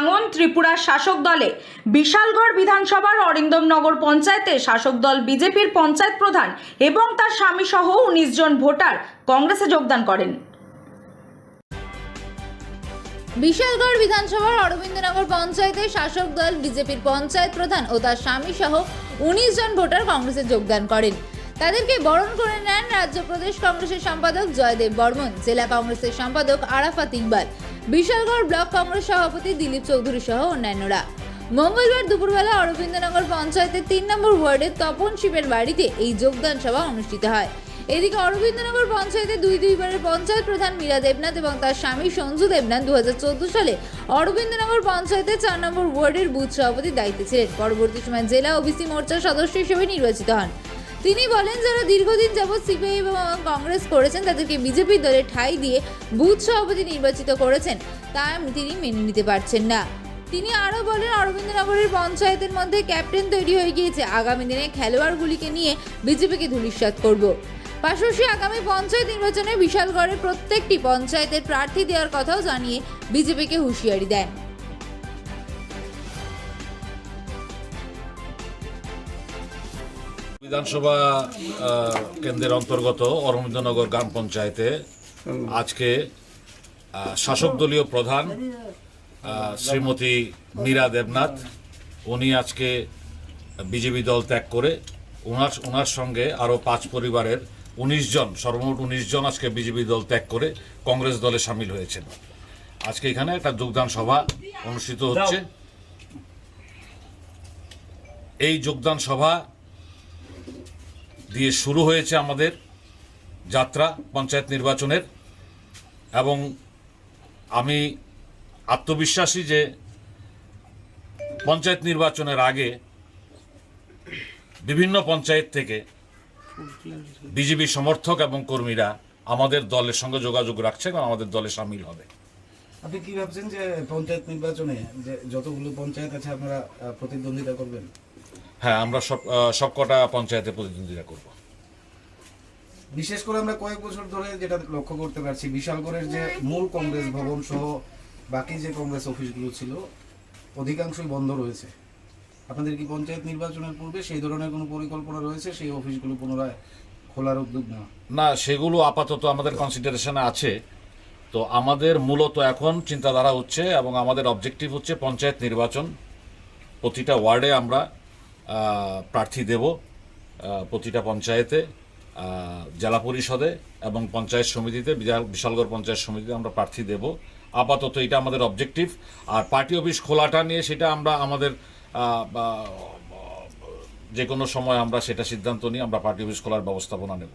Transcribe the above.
ভাঙন ত্রিপুরার শাসক দলে। বিশালগড় বিধানসভার অরিন্দমনগর পঞ্চায়েতে শাসক দল বিজেপির পঞ্চায়েত প্রধান এবং তার স্বামী সহ উনিশ জন ভোটার কংগ্রেসে যোগদান করেন। বিশালগড় বিধানসভার অরবিন্দনগর পঞ্চায়েতের শাসক দল বিজেপির পঞ্চায়েত প্রধান ও তার স্বামী সহ উনিশ জন ভোটার কংগ্রেসে যোগদান করেন। তাদেরকে বরণ করে নেন রাজ্য প্রদেশ কংগ্রেসের সম্পাদক জয়দেব বর্মন, জেলা কংগ্রেসের সম্পাদক আরাফাত ইকবাল বিশালগড় ব্লক কংগ্রেস সভাপতি দিলীপ চৌধুরী সহ অন্যান্যরা। মঙ্গলবার দুপুরবেলা অরবিন্দনগর পঞ্চায়েতের তিন নম্বর ওয়ার্ডের তপন শিবের বাড়িতে এই যোগদান সভা অনুষ্ঠিত হয়। এদিকে অরবিন্দনগর পঞ্চায়েতে দুই দুইবারের পঞ্চায়েত প্রধান মীরা দেবনাথ এবং তার স্বামী সঞ্জু দেবনাথ দু হাজার চোদ্দ সালে অরবিন্দনগর পঞ্চায়েতের চার নম্বর ওয়ার্ডের বুথ সভাপতির দায়িত্বে ছিলেন। পরবর্তী সময় জেলা ওবিসি মোর্চার সদস্য হিসেবে নির্বাচিত হন। তিনি বলেন যারা দীর্ঘদিন যাবৎ সিপিআই এবং কংগ্রেস করেছেন, তাদেরকে বিজেপি দলে ঠাঁই দিয়ে বুথ সভাপতি নির্বাচিত করেছেন। তা তিনি মেনে নিতে পারছেন না। তিনি আরও বলেন, অরবিন্দনগরের পঞ্চায়েতের মধ্যে ক্যাপ্টেন তৈরি হয়ে গিয়েছে। আগামী দিনে খেলোয়াড়গুলিকে নিয়ে বিজেপিকে ধূলিসাৎ করব। পাশাপাশি আগামী পঞ্চায়েত নির্বাচনে বিশালগড়ের প্রত্যেকটি পঞ্চায়েতের প্রার্থী দেওয়ার কথাও জানিয়ে বিজেপিকে হুঁশিয়ারি দেন। বিধানসভা কেন্দ্রের অন্তর্গত অরবিন্দনগর গ্রাম পঞ্চায়েতে আজকে শাসক দলীয় প্রধান শ্রীমতী মীরা দেবনাথ, উনি আজকে বিজেপি দল ত্যাগ করে ওনার ওনার সঙ্গে আরও পাঁচ পরিবারের উনিশ জন, সর্বমোট উনিশ জন আজকে বিজেপি দল ত্যাগ করে কংগ্রেস দলে সামিল হয়েছেন। আজকে এখানে একটা যোগদান সভা অনুষ্ঠিত হচ্ছে। এই যোগদান সভা দিয়ে শুরু হয়েছে আমাদের যাত্রা পঞ্চায়েত নির্বাচনের। এবং আমি আত্মবিশ্বাসী যে পঞ্চায়েত নির্বাচনের আগে বিভিন্ন পঞ্চায়েত থেকে বিজেপি সমর্থক এবং কর্মীরা আমাদের দলের সঙ্গে যোগাযোগ রাখছে এবং আমাদের দলে সামিল হবে। আপনি কি ভাবছেন যে পঞ্চায়েত নির্বাচনে যে যতগুলো পঞ্চায়েত আছে আপনারা প্রতিদ্বন্দ্বিতা করবেন? হ্যাঁ আমরা সব সবকটা পঞ্চায়েতে প্রতিদ্বন্দ্বিতা করব। বিশেষ করে আমরা কয়েক বছর ধরে যেটা লক্ষ্য করতে পারছি বিশালগড়ের যে মূল কংগ্রেস ভবন সহ বাকি যে কংগ্রেস অফিসগুলো ছিল অধিকাংশই বন্ধ রয়েছে। আপনাদের কি পঞ্চায়েত নির্বাচনের পূর্বে সেই ধরনের কোনো পরিকল্পনা রয়েছে সেই অফিসগুলো পুনরায় খোলার উদ্যোগ নেওয়া? না সেগুলো আপাতত আমাদের কনসিডারেশনে আছে। তো আমাদের মূলত এখন চিন্তাধারা হচ্ছে এবং আমাদের অবজেক্টিভ হচ্ছে পঞ্চায়েত নির্বাচন। প্রতিটা ওয়ার্ডে আমরা প্রার্থী দেব প্রতিটা পঞ্চায়েতে জেলা পরিষদে এবং পঞ্চায়েত সমিতিতে, বিশাল- বিশালগড় পঞ্চায়েত সমিতিতে আমরা প্রার্থী দেব। আপাতত এটা আমাদের অবজেক্টিভ আর পার্টি অফিস খোলাটা নিয়ে সেটা আমরা আমাদের যে কোনো সময় আমরা সেটা সিদ্ধান্ত নিয়ে আমরা পার্টি অফিস খোলার ব্যবস্থাপনা নেব।